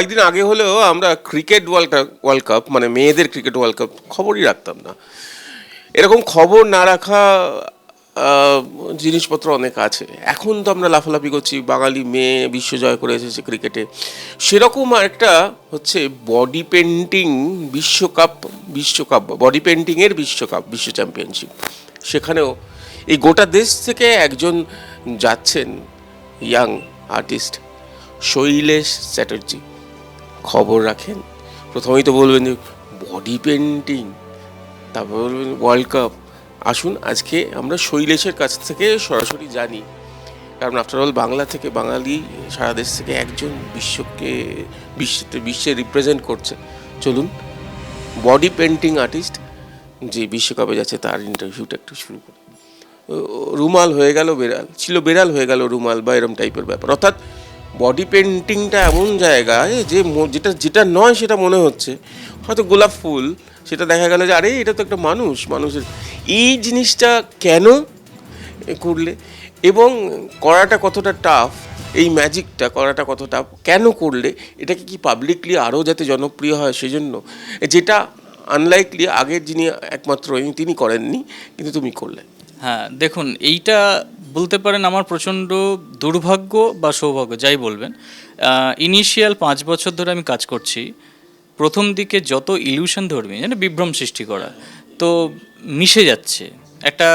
কয়েকদিন আগে হলেও আমরা ক্রিকেট ওয়ার্ল্ড ওয়ার্ল্ড কাপ মানে মেয়েদের ক্রিকেট ওয়ার্ল্ড কাপ খবরই রাখতাম না। এরকম খবর না রাখা জিনিসপত্র অনেক আছে। এখন তো আমরা লাফালাফি করছি, বাঙালি মেয়ে বিশ্ব জয় করে এসেছে ক্রিকেটে সেরকম একটা হচ্ছে বডি পেন্টিং বিশ্বকাপ বিশ্বকাপ বডি পেন্টিংয়ের বিশ্বকাপ, বিশ্ব চ্যাম্পিয়নশিপ সেখানেও এই গোটা দেশ থেকে একজন যাচ্ছেন ইয়াং আর্টিস্ট শৈলেশ চ্যাটার্জি। খবর রাখেন। প্রথমেই তো বলবেন যে বডি পেন্টিং তারপর বলবেন ওয়ার্ল্ড কাপ আসুন, আজকে আমরা শৈলেশের কাছ থেকে সরাসরি জানি। কারণ আফটার অল বাংলা থেকে বাঙালি, সারা দেশ থেকে একজন বিশ্বকে বিশ্বতে বিশ্বে রিপ্রেজেন্ট করছে। চলুন বডি পেন্টিং আর্টিস্ট যে বিশ্বকাপে যাচ্ছে, তার ইন্টারভিউটা একটু শুরু করি। রুমাল হয়ে গেল বেড়াল। ছিল বেড়াল হয়ে গেল রুমাল বা এরম টাইপের ব্যাপার। অর্থাৎ বডি পেন্টিংটা এমন জায়গায় যে যেটা যেটা নয় সেটা মনে হচ্ছে। হয়তো গোলাপ ফুল, সেটা দেখা গেল যে, আরে, এটা তো একটা মানুষ, মানুষের। এই জিনিসটা কেন করলে? এবং করাটা কতটা টাফ এই ম্যাজিকটা করাটা কত টাফ কেন করলে? এটাকে কি পাবলিকলি আরও যাতে জনপ্রিয় হয় সেজন্য? যেটা আনলাইকলি আগের যিনি একমাত্র, তিনি করেননি, কিন্তু তুমি করলে। হ্যাঁ দেখুন, এইটা বলতে পারেন আমার প্রচণ্ড দুর্ভাগ্য বা সৌভাগ্য, যাই বলবেন। ইনিশিয়াল পাঁচ বছর ধরে আমি কাজ করছি। প্রথম দিকে যত ইলিউশন ধরবি যেন বিভ্রম সৃষ্টি করা, তো মিশে যাচ্ছে। একটা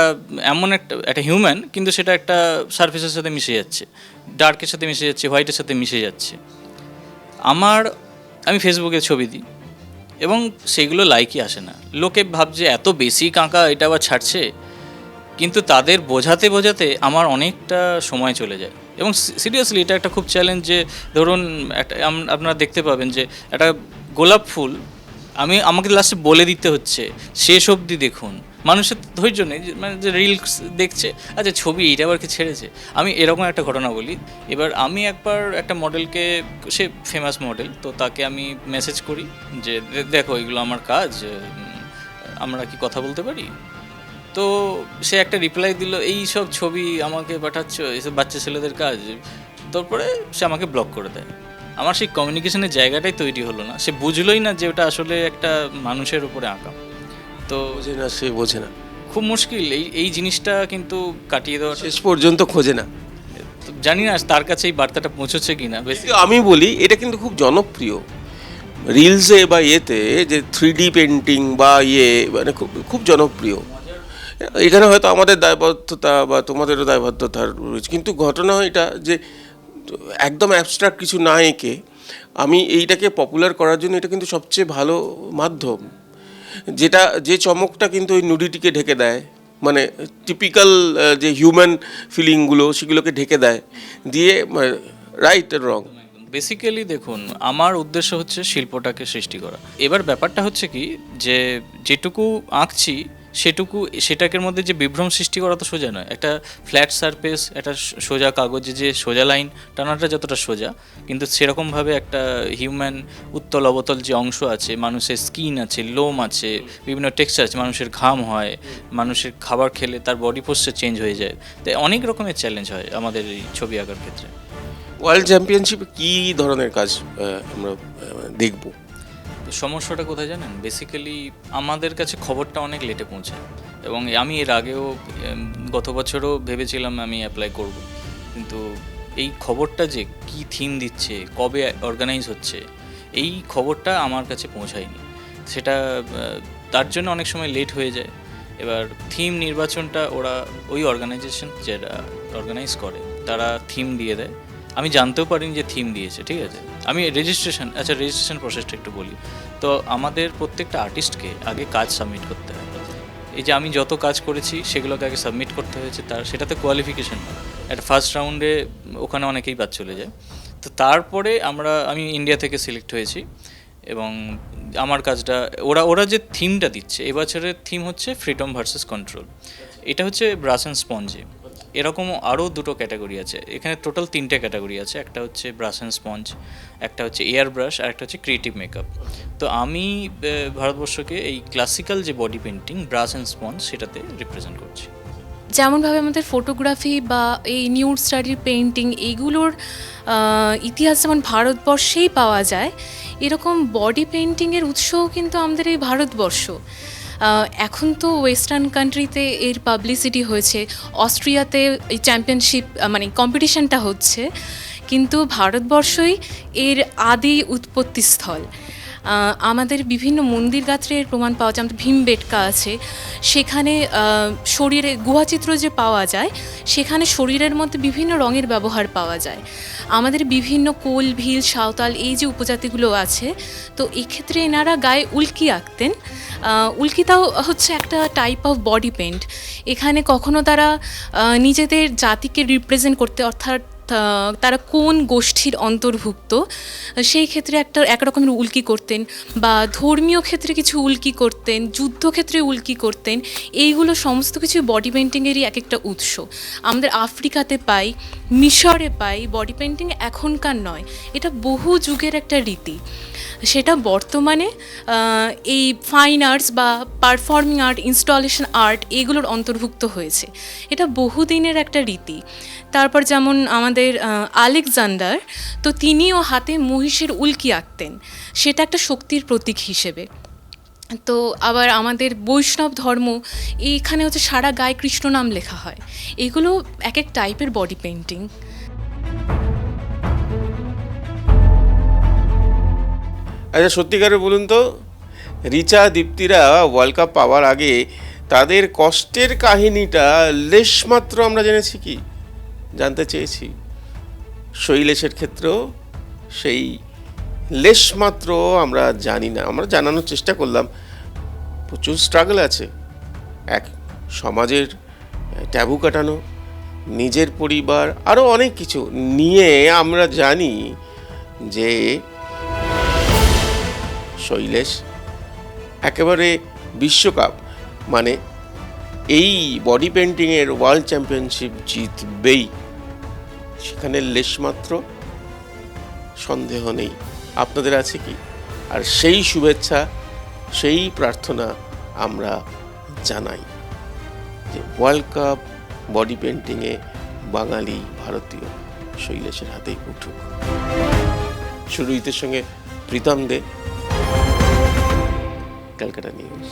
এমন একটা একটা হিউম্যান কিন্তু সেটা একটা সার্ফেসের সাথে মিশে যাচ্ছে। ডার্কের সাথে মিশে যাচ্ছে হোয়াইটের সাথে মিশে যাচ্ছে। আমার, আমি ফেসবুকে ছবি দিই, এবং সেগুলো লাইকই আসে না। লোকে ভাবছে, এত বেশি কাঁকা এটা আবার ছাড়ছে? কিন্তু তাদের বোঝাতে বোঝাতে আমার অনেকটা সময় চলে যায়। এবং সিরিয়াসলি এটা একটা খুব চ্যালেঞ্জ যে ধরুন একটা আপনারা দেখতে পাবেন যে একটা গোলাপ ফুল আমি, আমাকে লাস্টে বলে দিতে হচ্ছে, শেষ অবধি দেখুন। মানুষের ধৈর্য নেই মানে যে রিলস দেখছে আচ্ছা ছবি এইটা আবার কি ছেড়েছে? আমি এরকম একটা ঘটনা বলি। এবার আমি একবার একটা মডেলকে সে ফেমাস মডেল তো তাকে আমি মেসেজ করি যে দেখো এগুলো আমার কাজ আমরা কি কথা বলতে পারি? তো সে একটা রিপ্লাই দিল এই সব ছবি আমাকে পাঠাচ্ছ এসব বাচ্চা ছেলেদের কাজ? তারপরে সে আমাকে ব্লক করে দেয়। আমার সেই কমিউনিকেশনের জায়গাটাই তৈরি হলো না। সে বুঝলোই না যে ওটা আসলে একটা মানুষের উপরে আঁকা। তো বোঝে না সে বোঝে না। খুব মুশকিল। এই এই জিনিসটা কিন্তু কাটিয়ে দেওয়াটা শেষ পর্যন্ত খোঁজে না। জানি না তার কাছে এই বার্তাটা পৌঁছচ্ছে কিনা। বেশি আমি বলি এটা কিন্তু খুব জনপ্রিয়। রিলসে বা ইয়েতে যে থ্রি ডি পেন্টিং বা ইয়ে মানে খুব খুব জনপ্রিয়। এখানে হয়তো আমাদের দায়বদ্ধতা বা তোমাদেরও দায়বদ্ধতা রয়েছে। কিন্তু ঘটনা এটা যে, একদম অ্যাবস্ট্রাক্ট কিছু না এঁকে আমি এইটাকে পপুলার করার জন্য এটা কিন্তু সবচেয়ে ভালো মাধ্যম। যেটা, যে চমকটা কিন্তু ওই নুডিটিকে ঢেকে দেয় মানে টিপিক্যাল যে হিউম্যান ফিলিংগুলো সেগুলোকে ঢেকে দেয়। দিয়ে রাইট রং বেসিক্যালি দেখুন, আমার উদ্দেশ্য হচ্ছে শিল্পটাকে সৃষ্টি করা। এবার ব্যাপারটা হচ্ছে কি, যে যেটুকু আঁকছি সেটুকু, সেটাকের মধ্যে যে বিভ্রম সৃষ্টি করা তো সোজা নয়। একটা ফ্ল্যাট সারফেস একটা সোজা কাগজে যে সোজা লাইন টানাটা যতটা সোজা, কিন্তু সেরকমভাবে একটা হিউম্যান উত্তল অবতল যে অংশ আছে, মানুষের স্কিন আছে লোম আছে, বিভিন্ন টেক্সচার আছে, মানুষের ঘাম হয়, মানুষের খাবার খেলে তার বডি পোস্টার চেঞ্জ হয়ে যায়। তাই অনেক রকমের চ্যালেঞ্জ হয় আমাদের এই ছবি আঁকার ক্ষেত্রে। ওয়ার্ল্ড চ্যাম্পিয়নশিপে কী ধরনের কাজ আমরা দেখব? সমস্যাটা কোথায় জানেন? বেসিক্যালি আমাদের কাছে খবরটা অনেক লেটে পৌঁছায়। এবং আমি এর আগেও গত বছরও ভেবেছিলাম আমি অ্যাপ্লাই করব। কিন্তু এই খবরটা যে কি থিম দিচ্ছে, কবে অর্গানাইজ হচ্ছে, এই খবরটা আমার কাছে পৌঁছায়নি। সেটা তার জন্য অনেক সময় লেট হয়ে যায়। এবার থিম নির্বাচনটা ওরা, ওই অর্গানাইজেশন যেটা অর্গানাইজ করে, তারা থিম দিয়ে দেয়। আমি জানতেও পারিনি যে থিম দিয়েছে, ঠিক আছে? আমি রেজিস্ট্রেশন আচ্ছা রেজিস্ট্রেশন প্রসেসটা একটু বলি। তো আমাদের প্রত্যেকটা আর্টিস্টকে আগে কাজ সাবমিট করতে হয়। এই যে আমি যত কাজ করেছি, সেগুলোকে আগে সাবমিট করতে হয়েছে। তার, সেটাতে কোয়ালিফিকেশন একটা ফার্স্ট রাউন্ডে ওখানে অনেকেই বাদ চলে যায়। তো তারপরে আমরা, আমি ইন্ডিয়া থেকে সিলেক্ট হয়েছি এবং আমার কাজটা, ওরা ওরা যে থিমটা দিচ্ছে, এবছরের থিম হচ্ছে ফ্রিডম ভার্সেস কন্ট্রোল এটা হচ্ছে ব্রাশ অ্যান্ড স্পঞ্জে এরকম আরও দুটো ক্যাটাগরি আছে। এখানে টোটাল তিনটে ক্যাটাগরি আছে, একটা হচ্ছে ব্রাশ অ্যান্ড স্পঞ্জ, একটা হচ্ছে এয়ার ব্রাশ আর একটা হচ্ছে ক্রিয়েটিভ মেকআপ। তো আমি ভারতবর্ষকে এই ক্লাসিক্যাল যে body painting brush and sponge, সেটাতে রিপ্রেজেন্ট করছি। যেমনভাবে আমাদের ফটোগ্রাফি বা এই নিউড স্টাডির পেন্টিং এইগুলোর ইতিহাস যেমন ভারতবর্ষেই পাওয়া যায়, এরকম বডি পেন্টিংয়ের উৎসও কিন্তু আমাদের এই ভারতবর্ষ। এখন তো ওয়েস্টার্ন কান্ট্রিতে এর পাবলিসিটি হয়েছে। অস্ট্রিয়াতে এই চ্যাম্পিয়নশিপ মানে কম্পিটিশনটা হচ্ছে। কিন্তু ভারতবর্ষই এর আদি উৎপত্তিস্থল। আমাদের বিভিন্ন মন্দির গাত্রে প্রমাণ পাওয়া যায় আমাদের ভীমবেটকা আছে। সেখানে শরীরে গুহাচিত্র যে পাওয়া যায় সেখানে শরীরের মধ্যে বিভিন্ন রঙের ব্যবহার পাওয়া যায়। আমাদের বিভিন্ন কোল ভিল সাঁওতাল এই যে উপজাতিগুলো আছে তো এক্ষেত্রে এনারা গায়ে উল্কি আঁকতেন। আহ, উল্কিটাও হচ্ছে একটা টাইপ অফ বডি পেন্ট এখানে কখনো তারা নিজেদের জাতিকে রিপ্রেজেন্ট করতে অর্থাৎ তারা কোন গোষ্ঠীর অন্তর্ভুক্ত, সেই ক্ষেত্রে একটা একরকমের উল্কি করতেন বা ধর্মীয় ক্ষেত্রে কিছু উল্কি করতেন যুদ্ধক্ষেত্রে উল্কি করতেন, এইগুলো সমস্ত কিছু বডি পেন্টিংয়েরই এক একটা উৎস। আমাদের আফ্রিকাতে পাই, মিশরে পাই বডি পেন্টিং এখনকার নয়, এটা বহু যুগের একটা রীতি। সেটা বর্তমানে এই ফাইন আর্টস বা পারফর্মিং আর্ট ইনস্টলেশন আর্ট এগুলোর অন্তর্ভুক্ত হয়েছে। এটা বহুদিনের একটা রীতি। তারপর যেমন আমাদের আলেকজান্ডার তো তিনিও হাতে মহিষের উল্কি আঁকতেন। সেটা একটা শক্তির প্রতীক হিসেবে। তো আবার আমাদের বৈষ্ণব ধর্ম, এইখানে হচ্ছে সারা গায়ে কৃষ্ণ নাম লেখা হয়। এগুলো এক এক টাইপের বডি পেন্টিং আচ্ছা সত্যিকারে বলুন তো, রিচা দীপ্তিরা ওয়ার্ল্ড কাপ পাওয়ার আগে তাদের কষ্টের কাহিনীটা লেশমাত্র আমরা জেনেছি কি? জানতে চেয়েছি। শৈলেশের ক্ষেত্রেও সেই লেশমাত্র আমরা জানি না। আমরা জানানোর চেষ্টা করলাম, প্রচুর স্ট্রাগল আছে। এক সমাজের ট্যাবু কাটানো, নিজের পরিবার আরও অনেক কিছু নিয়ে আমরা জানি যে শৈলেশ একেবারে বিশ্বকাপ মানে এই বডি পেন্টিংয়ের ওয়ার্ল্ড চ্যাম্পিয়নশিপ জিতবেই। সেখানে লেশমাত্র সন্দেহ নেই। আপনাদের আছে কি? আর সেই শুভেচ্ছা, সেই প্রার্থনা আমরা জানাই যে ওয়ার্ল্ড কাপ বডি পেন্টিংয়ে বাঙালি ভারতীয় শৈলেশের হাতেই উঠুক। সুরজিতের সঙ্গে প্রীতম দে, ক্যালকাটা নিউজ।